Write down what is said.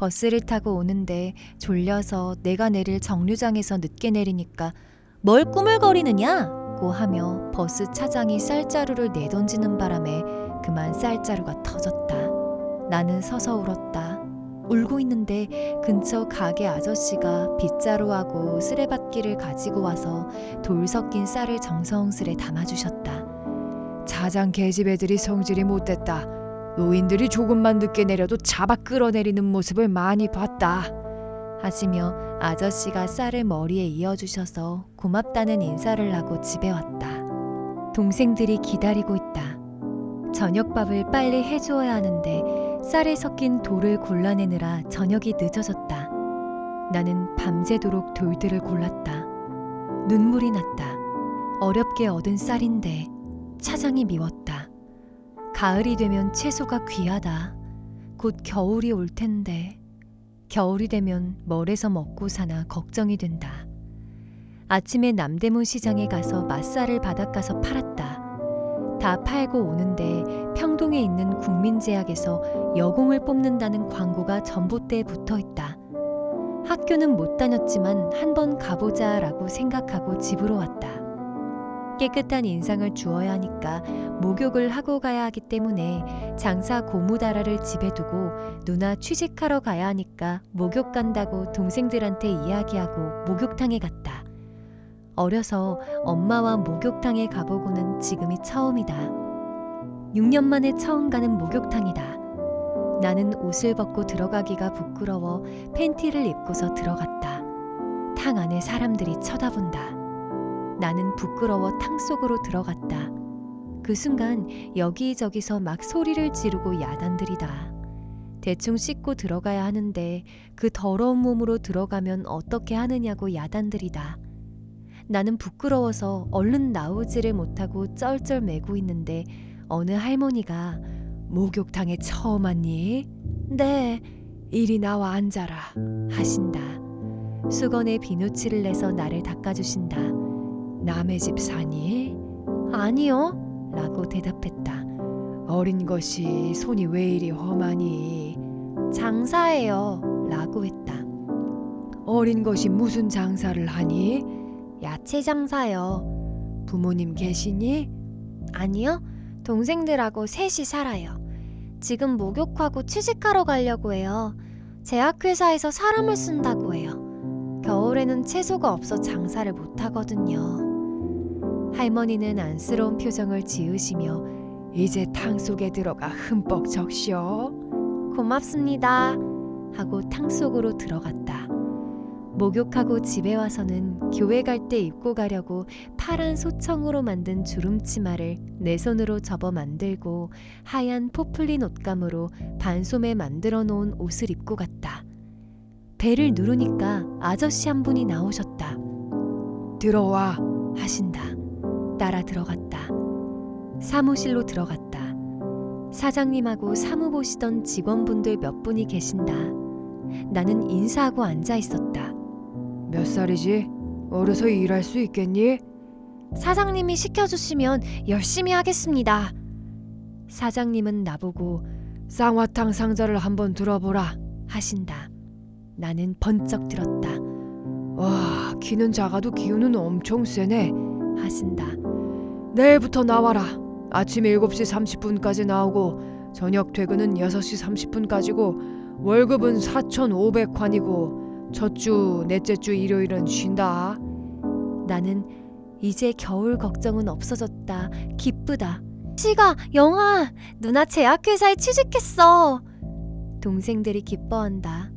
버스를 타고 오는데 졸려서 내가 내릴 정류장에서 늦게 내리니까 뭘 꾸물거리느냐고 하며 버스 차장이 쌀자루를 내던지는 바람에 그만 쌀자루가 터졌다. 나는 서서 울었다. 울고 있는데 근처 가게 아저씨가 빗자루하고 쓰레받기를 가지고 와서 돌 섞인 쌀을 정성스레 담아주셨다. 차장 계집 애들이 성질이 못됐다. 노인들이 조금만 늦게 내려도 잡아 끌어내리는 모습을 많이 봤다. 하시며 아저씨가 쌀을 머리에 이어주셔서 고맙다는 인사를 하고 집에 왔다. 동생들이 기다리고 있다. 저녁밥을 빨리 해주어야 하는데 쌀에 섞인 돌을 골라내느라 저녁이 늦어졌다. 나는 밤새도록 돌들을 골랐다. 눈물이 났다. 어렵게 얻은 쌀인데 차장이 미웠다. 가을이 되면 채소가 귀하다. 곧 겨울이 올 텐데 겨울이 되면 뭘 해서 먹고 사나 걱정이 된다. 아침에 남대문 시장에 가서 맛살을 바닷가서 팔았다. 다 팔고 오는데 평동에 있는 국민제약에서 여공을 뽑는다는 광고가 전봇대에 붙어 있다. 학교는 못 다녔지만 한번 가보자라고 생각하고 집으로 왔다. 깨끗한 인상을 주어야 하니까 목욕을 하고 가야 하기 때문에 장사 고무다라를 집에 두고 누나 취직하러 가야 하니까 목욕 간다고 동생들한테 이야기하고 목욕탕에 갔다. 어려서 엄마와 목욕탕에 가보고는 지금이 처음이다. 6년 만에 처음 가는 목욕탕이다. 나는 옷을 벗고 들어가기가 부끄러워 팬티를 입고서 들어갔다. 탕 안에 사람들이 쳐다본다. 나는 부끄러워 탕 속으로 들어갔다. 그 순간 여기저기서 막 소리를 지르고 야단들이다. 대충 씻고 들어가야 하는데 그 더러운 몸으로 들어가면 어떻게 하느냐고 야단들이다. 나는 부끄러워서 얼른 나오지를 못하고 쩔쩔매고 있는데 어느 할머니가 목욕탕에 처음 왔니? 네, 이리 나와 앉아라 하신다. 수건에 비누칠을 내서 나를 닦아주신다. 남의 집 사니? 아니요. 라고 대답했다. 어린 것이 손이 왜 이리 험하니? 장사예요. 라고 했다. 어린 것이 무슨 장사를 하니? 야채 장사요. 부모님 계시니? 아니요. 동생들하고 셋이 살아요. 지금 목욕하고 취직하러 가려고 해요. 제약회사에서 사람을 쓴다고 해요. 겨울에는 채소가 없어 장사를 못 하거든요. 할머니는 안쓰러운 표정을 지으시며 이제 탕 속에 들어가 흠뻑 적셔. 고맙습니다. 하고 탕 속으로 들어갔다. 목욕하고 집에 와서는 교회 갈 때 입고 가려고 파란 소청으로 만든 주름 치마를 내 손으로 접어 만들고 하얀 포플린 옷감으로 반소매 만들어 놓은 옷을 입고 갔다. 배를 누르니까 아저씨 한 분이 나오셨다. 들어와. 하신다. 따라 들어갔다. 사무실로 들어갔다. 사장님하고 사무 보시던 직원분들 몇 분이 계신다. 나는 인사하고 앉아 있었다. 몇 살이지? 어려서 일할 수 있겠니? 사장님이 시켜주시면 열심히 하겠습니다. 사장님은 나보고 쌍화탕 상자를 한번 들어보라. 하신다. 나는 번쩍 들었다. 와, 키는 작아도 기운은 엄청 세네. 하신다. 내일부터 나와라. 아침 7시 30분까지 나오고 저녁 퇴근은 6시 30분까지고 월급은 4,500환이고 첫 주, 넷째 주 일요일은 쉰다. 나는 이제 겨울 걱정은 없어졌다. 기쁘다. 시가 영아 누나 제약회사에 취직했어. 동생들이 기뻐한다.